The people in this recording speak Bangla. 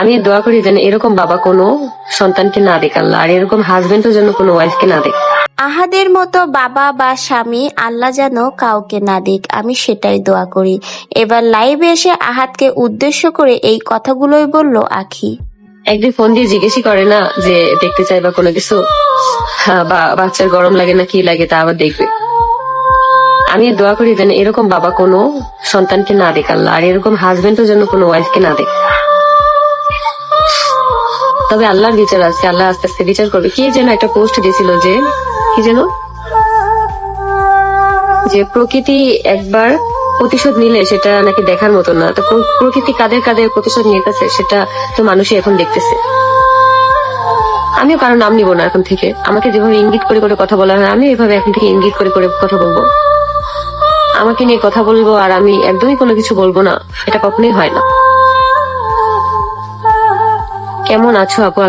আমি দোয়া করি যেন এরকম বাবা কোনো সন্তানকে না দেখ আল্লাহ আর এরকম হাজবেন্ডও যেন কোনো ওয়াইফকে না দেখ। আহাদের মতো বাবা বা স্বামী আল্লাহ যেন কাউকে না দিক আমি সেটাই দোয়া করি। এবার লাইভে এসে আহাদকে উদ্দেশ্য করে এই কথাগুলোই বলল আখি। একদিন ফোন দিয়ে জিজ্ঞেসই করে না যে দেখতে চাই বা কোনো কিছু? হ্যাঁ, বা বাচ্চার গরম লাগে না কি লাগে তা আবার দেখবে। আমি দোয়া করি যেন এরকম বাবা কোনো সন্তানকে না দেখ আল্লাহ আর এরকম হাজবেন্ড হাজবেন্ডও যেন কোনো ওয়াইফকে না দেখ। তবে আল্লাহর বিচার আছে, আল্লাহ আস্তে আস্তে বিচার করবে। কি যেন একটা পোস্ট দিয়েছিল যে, কি যেন? যে প্রকৃতি একবার প্রতিশোধ নিলে সেটা নাকি দেখার মতো না। তো প্রকৃতি কাদের কাদের প্রতিশোধ নিতেছে সেটা তো মানুষই এখন দেখতেছে। আমিও কারও নাম নিব না এখন থেকে। আমাকে যেভাবে ইঙ্গিত করে করে কথা বলা হয়, আমি এভাবে এখন থেকে ইঙ্গিত করে করে কথা বলব। আমাকে নিয়ে কথা বলব আর আমি একদমই কোনো কিছু বলব না, এটা কখনোই হয় না। কেমন আছো আপু?